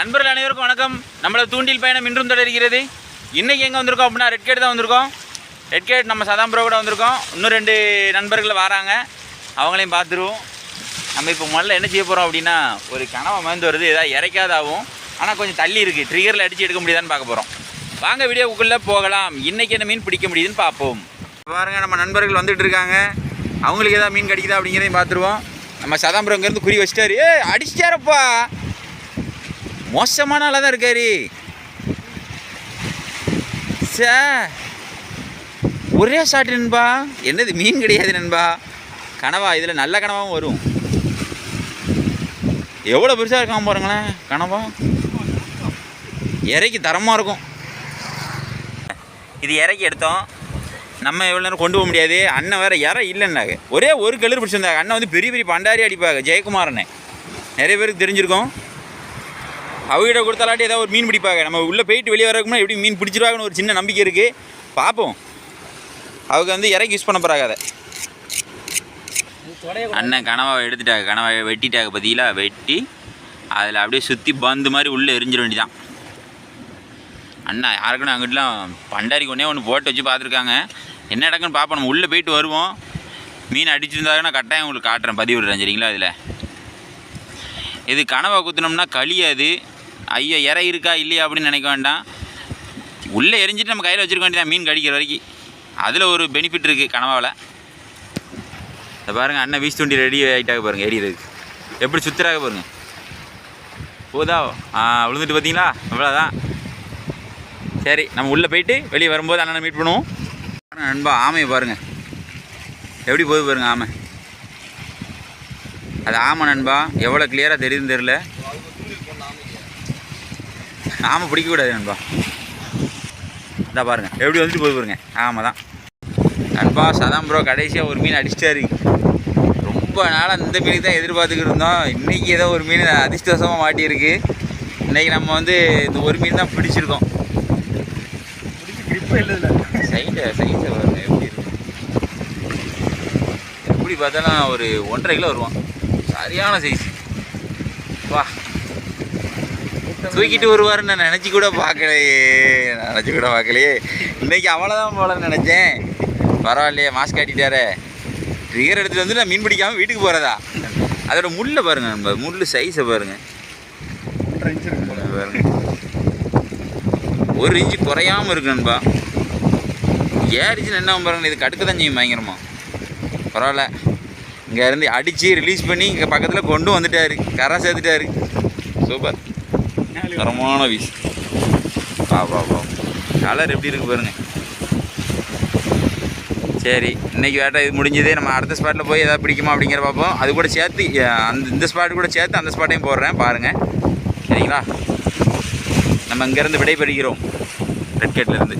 நண்பர்கள் அனைவருக்கும் வணக்கம். நம்மளோட தூண்டில் பயணம் இன்றும் தொடர்கிறது. இன்றைக்கி எங்கே வந்திருக்கோம் அப்படின்னா ரெட் கேட் தான் வந்திருக்கோம். ரெட் கேட் நம்ம சதாம்பரோ கூட வந்திருக்கோம். இன்னும் ரெண்டு நண்பர்கள் வராங்க. அவங்களையும் பார்த்துருவோம். நம்ம இப்போ முதல்ல என்ன செய்ய போகிறோம் அப்படின்னா ஒரு கனவை மறந்து வருது. ஏதாவது இறைக்காதாவும் ஆனால் கொஞ்சம் தள்ளி இருக்குது ட்ரிகரில் அடித்து எடுக்க முடியுதான்னு பார்க்க போகிறோம் வாங்க வீடியோவுக்குள்ளே போகலாம். இன்றைக்கி என்ன மீன் பிடிக்க முடியுதுன்னு பார்ப்போம். பாருங்க நம்ம நண்பர்கள் வந்துட்டு இருக்காங்க. அவங்களுக்கு ஏதாவது மீன் கிடைக்குதா அப்படிங்கிறதையும் பார்த்துருவோம். நம்ம சதாம்பரம் இங்கேருந்து குறி வச்சிட்டாரு. ஏ அடிச்சிட்டாரப்பா. மோசமான ஆளாக தான் இருக்காரு. சே ஒரே ஷாட் நண்பா. என்னது மீன் கிடையாது நண்பா. கனவா இதில் நல்ல கனவாகவும் வரும். எவ்வளோ பெருசாக இருக்காம பாருங்களேன் கனவா. இறைக்கு தரமாக இருக்கும். இது இறக்கி எடுத்தோம். நம்ம எவ்வளோ நேரம் கொண்டு போக முடியாது. அண்ணன் வேறு இறை இல்லைன்னாங்க ஒரே ஒரு கலர் பிடிச்சிருந்தாங்க அண்ணன் வந்து பெரிய பெரிய பண்டாரி அடிப்பாங்க ஜெயக்குமாரனே. நிறைய பேருக்கு தெரிஞ்சிருக்கோம். அவகிட்ட கொடுத்தாலாட்டி ஏதாவது ஒரு மீன் பிடிப்பாங்க. நம்ம உள்ளே போயிட்டு வெளியே வரக்கும்னா எப்படி மீன் பிடிச்சிருவாங்கன்னு ஒரு சின்ன நம்பிக்கை இருக்குது பார்ப்போம் அவங்க வந்து இறக்கி யூஸ் பண்ண போகிறாங்க அதை. அண்ணன் கனவாவை எடுத்துட்டாங்க. கனவாவை வெட்டிட்டாங்க பார்த்தீங்களா வெட்டி அதில் அப்படியே சுற்றி பந்து மாதிரி உள்ளே எரிஞ்சிட வேண்டிதான் அண்ணா யாருக்குன்னு அங்கிட்டலாம் பண்டாரிக்கு ஒன்றே ஒன்று போட்டு வச்சு பார்த்துருக்காங்க. என்ன நடக்குன்னு பார்ப்போம் நம்ம உள்ளே போயிட்டு வருவோம். மீன் அடிச்சிருந்தாங்கன்னா கட்டாயம் உங்களுக்கு காட்டுறேன். பதிவு விடுறேன் சரிங்களா இதில்? இது கனவை குத்துனோம்னா களியாது ஐயோ இறை இருக்கா இல்லையா அப்படின்னு நினைக்க வேண்டாம். உள்ளே எரிஞ்சிட்டு நம்ம கையில் வச்சிருக்க வேண்டியதான் மீன் கடிக்கிற வரைக்கும். அதில் ஒரு பெனிஃபிட் இருக்குது கனவாவில் இதை பாருங்கள் அண்ணன் வீசி தூண்டி ரெடி ஆகிட்டாக பாருங்கள் எரியறதுக்கு. எப்படி சுத்தராக பாருங்கள் போதா? விழுந்துட்டு பார்த்தீங்களா? அவ்வளோதான் சரி நம்ம உள்ளே போயிட்டு வெளியே வரும்போது அண்ணனை மீட் பண்ணுவோம். நண்பா ஆமையை பாருங்கள் எப்படி போகுது பாருங்கள் ஆமை. அது ஆமை நண்பா எவ்வளோ கிளியராக தெரியுதுன்னு தெரில ஆமை பிடிக்கக்கூடாது நண்பா. இந்தா பாருங்க எப்படி வந்துட்டு போய் பாருங்க. ஆமாம் தான் நண்பா சதாம் ப்ரோ கடைசியாக ஒரு மீன் அடிச்சிட்டாரு. ரொம்ப நாளாக இந்த மீனுக்கு தான் எதிர்பார்த்துக்கிட்டு இருந்தோம். இன்றைக்கி ஏதோ ஒரு மீன் அதிர்ஷ்டவசமாக மாட்டியிருக்கு. இன்றைக்கி நம்ம வந்து இந்த ஒரு மீன் தான் பிடிச்சிருக்கோம். சைஸை சைஸை பாருங்க எப்படி இருக்கு? எப்படி பார்த்தாலும் ஒரு ஒன்றரை கிலோ வருவான். சரியான சைஸ் வா. தூக்கிட்டு வருவாருன்னு நான் நினச்சி கூட பார்க்கலையே. நினச்சி கூட பார்க்கலையே. இன்னைக்கு அவ்வளோதான் போலன்னு நினச்சேன். பரவாயில்லையே மாஸ்க் காட்டிட்டாரே. ட்ரிகர் எடுத்துகிட்டு வந்து நான் மீன் பிடிக்காமல் வீட்டுக்கு போகிறதா அதோட முள்ளை பாருங்க நம்ம முள்ளு சைஸை பாருங்க பாருங்க. ஒரு இன்ச்சு குறையாம இருக்கு நண்பா. ஏறிச்சுன்னு என்ன பாருங்க இது கடுக்க தான் செய்யும் பயங்கரமா. பரவாயில்ல. இங்கே இருந்து அடித்து ரிலீஸ் பண்ணி இங்கே பக்கத்தில் கொண்டு வந்துட்டாரு. கரை சேர்த்துட்டாரு. சூப்பர். தரமான வீஸ் வா வா வா. கலர் எப்படி இருக்குது பாருங்க. சரி இன்னைக்கு வேட்டை இது முடிஞ்சதே. நம்ம அடுத்த ஸ்பாட்டில் போய் எதாவது பிடிக்குமா அப்படிங்கிற பார்ப்போம். அது கூட சேர்த்து அந்த இந்த ஸ்பாட்டு கூட சேர்த்து அந்த ஸ்பாட்டையும் போடுறேன். பாருங்கள் சரிங்களா? நம்ம இங்கேருந்து விடைபெறுகிறோம். ரெட் கேட்லேருந்து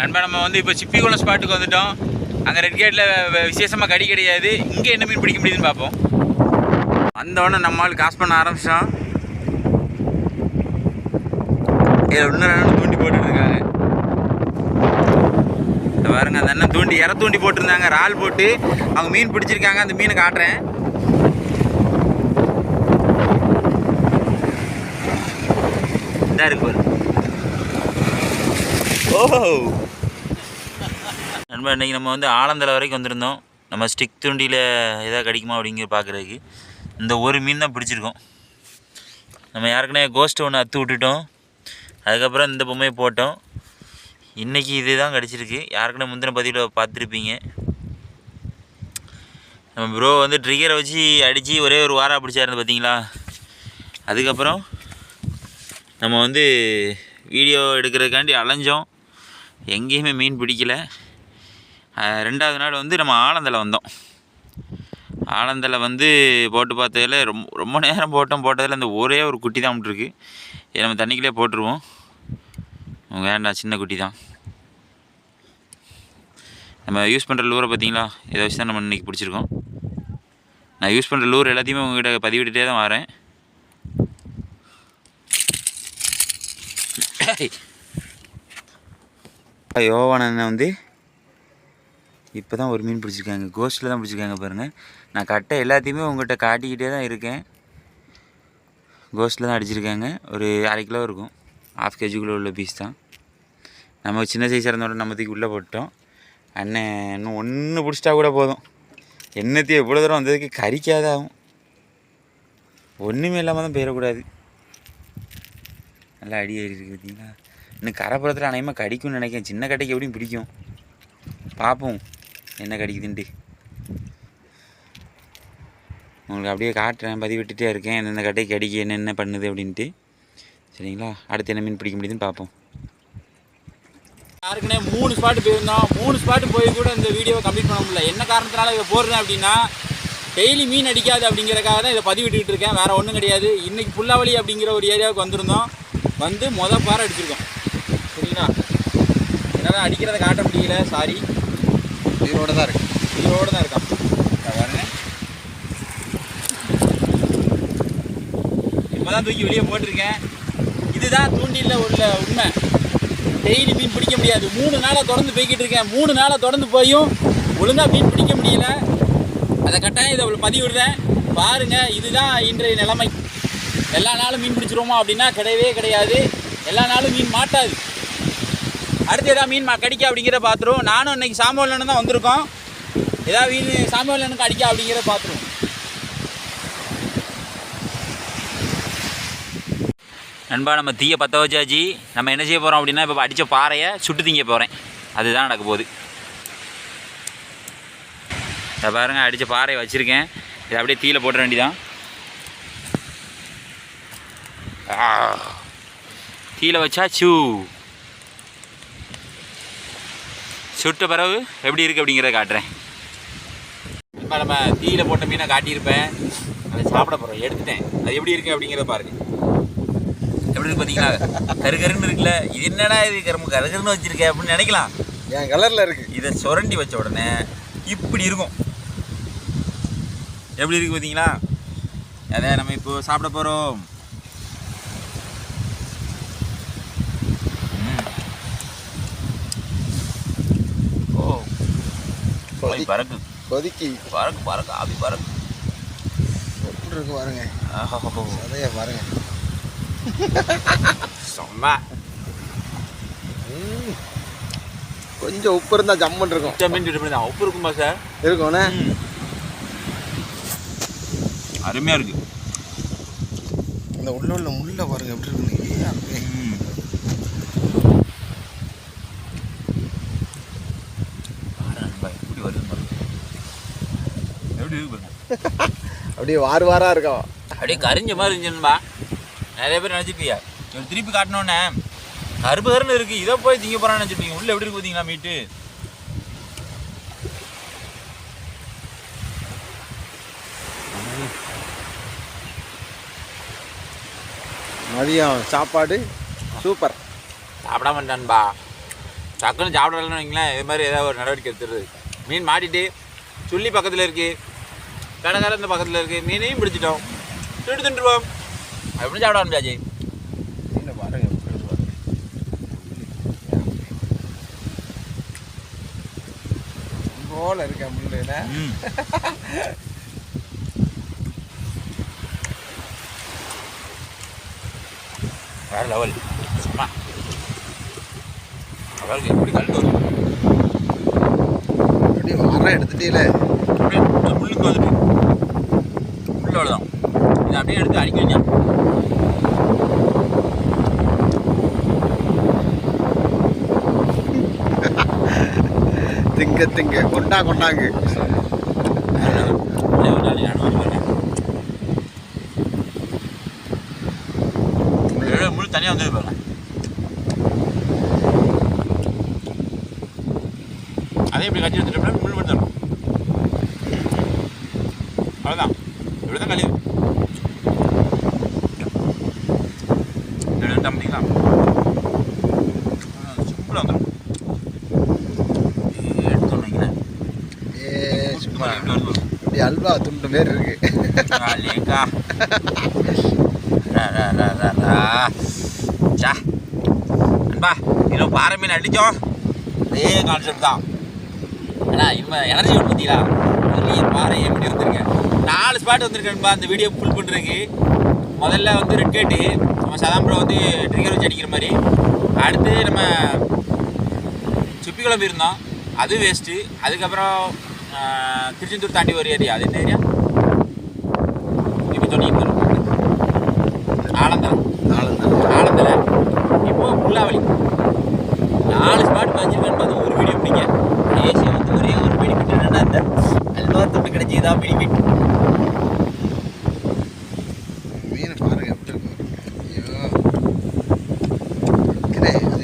நண்பா நம்ம வந்து இப்போ சிப்பிக்குளம் ஸ்பாட்டுக்கு வந்துட்டோம். அங்கே ரெட் கேட்டில் விசேஷமாக கடி கிடையாது. இங்கே என்ன மீன் பிடிக்க முடியுதுன்னு பார்ப்போம் வந்தவொடனே நம்மளால் காசு பண்ண ஆரம்பிச்சிட்டோம் இதில் இன்னும் ரெண்டு தூண்டி போட்டுருக்காங்க பாருங்க அந்த அண்ணன் தூண்டி இற தூண்டி போட்டிருந்தாங்க. இறால் போட்டு அவங்க மீன் பிடிச்சிருக்காங்க. அந்த மீனை காட்டுறேன். இதா இருக்கு பாரு. ஓஹோ. நண்பா இன்றைக்கி நம்ம வந்து ஆலந்தலை வரைக்கும் வந்திருந்தோம். நம்ம ஸ்டிக் தூண்டியில் எதாவது கிடைக்குமா அப்படிங்கிற பார்க்குறதுக்கு இந்த ஒரு மீன் தான் பிடிச்சிருக்கோம். நம்ம யாருக்குனே கோஸ்ட்டை ஒன்று அத்து விட்டுட்டோம். அதுக்கப்புறம் இந்த பொம்மையை போட்டோம். இன்றைக்கி இது தான் கிடச்சிருக்கு. யாருக்குனே முந்தின பதிவில் பார்த்துருப்பீங்க. நம்ம ப்ரோ வந்து ட்ரிகரை வச்சு அடித்து ஒரே ஒரு வாரம் பிடிச்சாருந்து பார்த்தீங்களா அதுக்கப்புறம் நம்ம வந்து வீடியோ எடுக்கிறதுக்காண்டி அலைஞ்சோம். எங்கேயுமே மீன் பிடிக்கல. ரெண்டாவது நாள் வந்து நம்ம ஆலந்தலை வந்தோம். ஆலந்தலை வந்து போட்டு பார்த்ததில் ரொம்ப ரொம்ப நேரம் போட்டோம். போட்டதில் அந்த ஒரே ஒரு குட்டி தான் விட்டுருக்கு. இதை நம்ம தண்ணிக்குள்ளே போட்டுருவோம். வேண்டாம் சின்ன குட்டி தான். நம்ம யூஸ் பண்ணுற லூரை பார்த்தீங்களா? இதை வச்சு தான் நம்ம இன்றைக்கி பிடிச்சிருக்கோம். நான் யூஸ் பண்ணுற லூர் எல்லாத்தையுமே உங்ககிட்ட பதிவிட்டுட்டே தான் வரேன். யோவான வந்து இப்போ தான் ஒரு மீன் பிடிச்சிருக்காங்க. கோஸ்ட்டில் தான் பிடிச்சிருக்காங்க பாருங்கள் நான் கட்டை எல்லாத்தையுமே உங்கள்கிட்ட காட்டிக்கிட்டே தான் இருக்கேன். கோஸ்ட்டில் தான் அடிச்சிருக்காங்க. ஒரு அரை கிலோ இருக்கும். ஹாஃப் கேஜிக்குள்ளே உள்ள பீஸ் தான். நம்ம சின்ன சைஸாக இருந்தோட நம்ம தூக்கி உள்ளே போட்டோம் அண்ணன் இன்னும் ஒன்று பிடிச்சிட்டா கூட போதும். என்னத்தையும் எவ்வளோ தூரம் வந்ததுக்கு கறிக்காதாகும் ஒன்றுமே இல்லாமல் தான் போயிடக்கூடாது. நல்லா அடி ஏறி பார்த்தீங்களா இன்னும் கரைப்புறத்தில் அநேகமாக கடிக்கும்னு நினைக்கிறேன். சின்ன கடைக்கு எப்படியும் பிடிக்கும். பார்ப்போம். என்ன கடிக்குதுன்ட்டு. உங்களுக்கு அப்படியே காட்டுறேன் பதிவிட்டுட்டே இருக்கேன். எந்தெந்த கட்டைக்கு அடிக்க என்னென்ன பண்ணுது அப்படின்ட்டு. சரிங்களா? அடுத்து என்ன மீன் பிடிக்க முடியுதுன்னு பார்ப்போம். யாருக்குனே மூணு ஸ்பாட்டு போயிருந்தோம். மூணு ஸ்பாட்டு போய் கூட இந்த வீடியோவை கம்ப்ளீட் பண்ண முடியல. என்ன காரணத்தினால இதை போடுறேன் அப்படின்னா டெய்லி மீன் அடிக்காது அப்படிங்கிறக்காக தான் இதை பதிவிட்டுக்கிட்டு இருக்கேன். வேறு ஒன்றும் கிடையாது. இன்றைக்கி புல்லாவளி அப்படிங்கிற ஒரு ஏரியாவுக்கு வந்திருந்தோம். வந்து மொதல் பாறை அடிச்சிருக்கோம். சரிங்களா? என்னால் அடிக்கிறத காட்ட முடியல. சாரி உயிரோட தான் இருக்கு. உயிரோடு தான் இருக்கான். பாருங்க இப்போ தான் தூக்கி வெளியே போட்டிருக்கேன். இதுதான் தூண்டிலில் உள்ள உண்மை. டெய்லி மீன் பிடிக்க முடியாது. மூணு நாளாக தொடர்ந்து போய்கிட்டு இருக்கேன். மூணு நாளாக தொடர்ந்து போயும் ஒழுங்காக மீன் பிடிக்க முடியல. அதை கட்டாயம் இதை பதிவிடுறேன். பாருங்கள் இதுதான் இன்றைய நிலைமை. எல்லா நாளும் மீன் பிடிச்சிருவோமா அப்படின்னா கிடையவே கிடையாது. எல்லா நாளும் மீன் மாட்டாது. அடுத்து எதாவது மீன் கடிக்க அப்படிங்கிற பார்த்துருவோம் நானும் இன்னைக்கு சாம்பவலன்னு தான் வந்திருக்கோம். ஏதாவது மீன் சாம்பவலனுக்கு அடிக்க அப்படிங்கிற பார்த்துருவோம் நண்பா நம்ம தீயை பற்ற வச்சாச்சு நம்ம என்ன செய்ய போகிறோம் அப்படின்னா இப்போ அடித்த பாறையை சுட்டு திங்க போகிறேன் அதுதான் நடக்க போகுது. இதை பாருங்க அடித்த பாறையை வச்சுருக்கேன். இதை அப்படியே தீயில போட்டுற வேண்டிதான் தீயில் தீயில வச்சாச்சு சுட்ட பிறகு எப்படி இருக்குது அப்படிங்கிறத காட்டுறேன். இப்போ நம்ம தீயில போட்ட மீனை காட்டியிருப்பேன். அதை சாப்பிட போகிறோம் எடுத்துட்டேன். அது எப்படி இருக்குது அப்படிங்கிறத பாருங்க. எப்படி இருக்கு பார்த்தீங்களா கருகருன்னு இருக்குல்ல. இது என்னடா இது? கரும்பு கருகருன்னு வச்சிருக்க அப்படின்னு நினைக்கலாம். என் கலர்ல இருக்கு. இதை சுரண்டி வச்ச உடனே இப்படி இருக்கும். எப்படி இருக்கு பார்த்தீங்களா அதை நம்ம இப்போ சாப்பிட போகிறோம் ஆவி பறக்கு. கொதிக்கி. பறக்கு பறக்கு ஆவி பறக்கு. எப்படி இருக்கு பாருங்க. ஆஹோ அதைய பாருங்க. செம்ம. கொஞ்சம் உப்பு இருந்தா ஜம்முன்னு இருக்கும் உப்பு இருக்குமா சார் இருக்கும்ண்ணே அருமையாக இருக்கு. இந்த உள்ள உள்ள முள்ள பாருங்க எப்படி இருக்கு ம். பாரு நண்பா, எப்படி வருது பாரு. எப்படி இருக்கு பாருங்க. அப்படியே வாரு வாரா இருக்கும் அப்படியே கரிஞ்ச மாதிரி இருந்துச்சுன்பா. நிறைய பேர் நினச்சிப்பியா இவர் திருப்பி காட்டினோன்னே கருப்பு கருன்னு இருக்கு. இதை போய் திங்க போறான்னு நினச்சிருப்பீங்க. உள்ள எப்படி இருக்கு பார்த்தீங்களா மீட்டு மதியம் சாப்பாடு சூப்பர். சாப்பிடாம இருந்தான்பா. டக்குன்னு சாப்பிடலன்னு வைங்களேன். இது மாதிரி ஏதாவது ஒரு நடவடிக்கை எடுத்துருது மீன் மாட்டிட்டு சுள்ளி பக்கத்தில் இருக்கு. கடற்கரை இந்த பக்கத்தில் இருக்கு. மீனையும் பிடிச்சிட்டோம். திட்டு தின்றுவோம் அப்படின்னு சாப்பிட ஆரம்பிச்சாச்சு. எப்படி. போல இருக்க முள்ளுண்ணே ம். வேற லெவல் சும்மா. அவருக்கு எப்படி கல் வரும்? அப்படியே வாரம் எடுத்துட்டீல அப்படியே இந்த முள்ளுக்கு வந்துட்டு முள்ள அவ்வளோதான் இதை அப்படியே எடுத்து அடிக்க வேண்டியான் திங்க திங்க. கொண்டா கொண்டாங்கு. முள் தனியாக வந்து பாருங்க. அதே இப்படி கட்டி எடுத்துட்டோம்னா முள் மட்டும் தரும் அவ்வளோதான் இவ்வளோதான் கழிவு. நம்பிங்களா சிம்பிளாக வந்துடும் இப்படி அல்வா துண்டு மாரி இருக்கு. அன்பா இன்னும் பாறை மீன் அடிச்சோம். அதே கான்செப்ட் தான். ஏன்னா இவன் எனர்ஜி விட்டு பெரிய பாறை எப்படி வந்திருக்கேன் நாலு ஸ்பாட் வந்திருக்கேன்பா அந்த வீடியோ ஃபுல் பண்ணுறதுக்கு முதல்ல வந்து ரெட் கேட்டு நம்ம சதாம்பரம் வந்து ட்ரிகர் வச்சு அடிக்கிற மாதிரி. அடுத்து நம்ம சுப்பி குழம்பு இருந்தோம் அது வேஸ்ட்டு அதுக்கப்புறம் திருச்செந்தூர் தாண்டி ஒரு ஏரியா அது என்ன ஏரியா இப்போ சொன்னீங்க ஆலந்தரம் நாலு ஆலந்தலை இப்போ புல்லாவளி நாலு ஸ்பாட் பதிஞ்சிருக்கான்னு பார்த்து ஒரு வீடியோ பிடிங்க ஏசி வந்து ஒரே ஒரு பெனிஃபிட் என்னன்னா அந்த அல்வா கிடைச்சதுதான் பெனிஃபிட் மீன் பாருங்க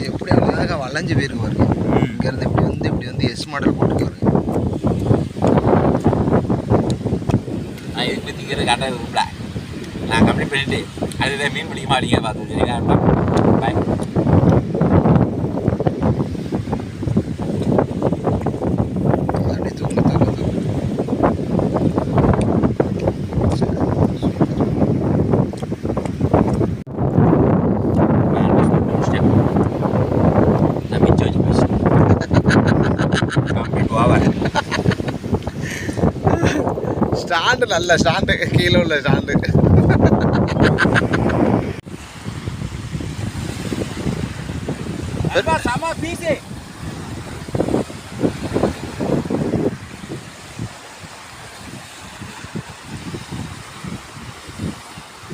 எப்படி அது அழகாக வளைஞ்சு போயிருக்கு பாருங்க. இங்கேருந்து இப்படி வந்து இப்படி வந்து எஸ் மாடல் வருங்க நான் இதுக்கு பற்றிக்கிறது கரெக்டாக ரூம்ல நான் கம்ப்ளீட் பண்ணிட்டு அதுதான் மீன் பிடிக்க மாட்டீங்க பார்த்து பாய் அப்படியே தூங்க தூங்க தூங்க நான் மிச்சம் வச்சு பேசுகிறேன் கம்ப்ளீட் ஓவர் ஸ்டாண்டு நல்ல ஸ்டாண்டு கீழே உள்ள ஸ்டாண்டு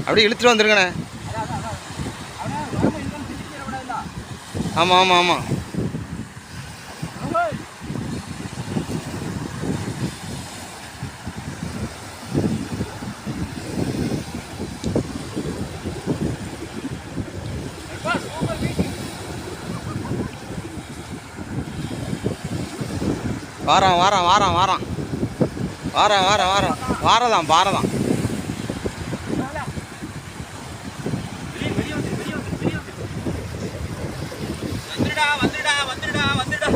அப்படியே இழுத்துட்டு வந்துருங்கண்ணே ஆமாம் ஆமாம் ஆமாம் வாரம் வாரம் வாரம் வாரம். வாரம் வாரம் வாரம். வாரதான் பாரதான் வந்துடா வந்துடா வந்துடா வந்துடா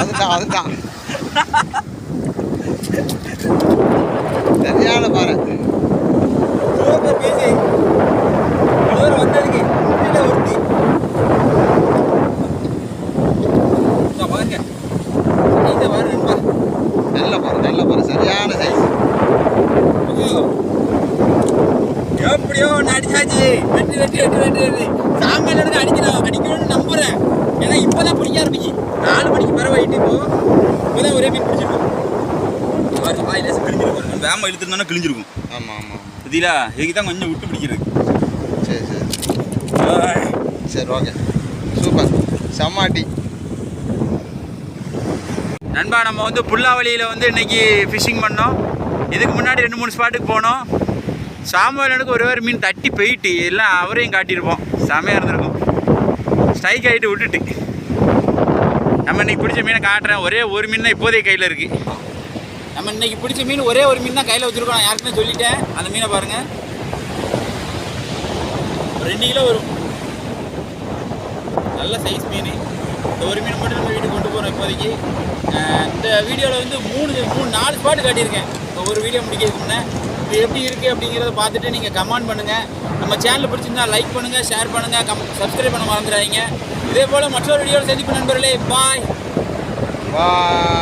அதுதான் அதுதான். சரியான பாரு. இவ்வளோ வந்ததுக்கு ஒருத்தி. இங்க பாருங்க இந்த பாரு நண்பா நல்ல பாரு நல்ல பாரு சரியான சைஸ். எப்படியோ ஒன்று அடிச்சாச்சு. வெட்டி வெட்டி வெட்டி வெட்டி வெட்டி. இருந்து அடிக்கணும். அடிக்கணும்னு நம்புறேன். ஏன்னா இப்போதான் பிடிக்க ஆரம்பிச்சு. நாலு மணிக்கு பிறகு ஆயிட்டு இப்போ. இப்போதான் ஒரே மீன் பிடிச்சிருக்கோம் வாயில கிழிஞ்சிருக்கும் வேமா இழுத்துருந்தோன்னா கிழிஞ்சிருக்கும். ஆமாம் ஆமாம் புதியலா இதுக்கு தான் கொஞ்சம் விட்டு பிடிக்கிறது. சரி சரி. சரி ஓகே. சூப்பர். செம்மாட்டி நண்பா நம்ம வந்து புல்லாவளியில் வந்து இன்றைக்கி ஃபிஷிங் பண்ணோம். இதுக்கு முன்னாடி ரெண்டு மூணு ஸ்பாட்டுக்கு போனோம். சாமுவேலனுக்கு ஒரே ஒரு மீன் தட்டி போயிட்டு எல்லாம் அவரையும் காட்டியிருப்போம். செமையாக இருந்திருக்கும். ஸ்ட்ரைக் ஆகிட்டு விட்டுட்டு. நம்ம இன்னைக்கு பிடிச்ச மீனை காட்டுறேன். ஒரே ஒரு மீன் தான் இப்போதைய கையில் இருக்குது நம்ம இன்னைக்கு பிடிச்ச மீன் ஒரே ஒரு மீன் தான் கையில் வச்சுருக்கோம். நான் யாருக்குமே சொல்லிட்டேன். அந்த மீனை பாருங்கள் ரெண்டு கிலோ வரும். நல்ல சைஸ் மீன். இந்த ஒரு மீன் மட்டும் நம்ம வீட்டுக்கு கொண்டு போகிறோம் இப்போதைக்கு. இந்த வீடியோவில் வந்து மூணு மூணு நாலு ஸ்பாட் காட்டியிருக்கேன். ஒவ்வொரு ஒரு வீடியோ முடிக்கிறதுக்கு முன்னே. இது எப்படி இருக்குது அப்படிங்கிறத பார்த்துட்டு நீங்கள் கமெண்ட் பண்ணுங்கள் நம்ம சேனல் பிடிச்சிருந்தா லைக் பண்ணுங்கள் ஷேர் பண்ணுங்கள் கம் சப்ஸ்கிரைப் பண்ண மறந்துடாதீங்க. இதே போல் மற்றொரு வீடியோவில் சந்திப்பு நண்பர்களே. பாய் பாய்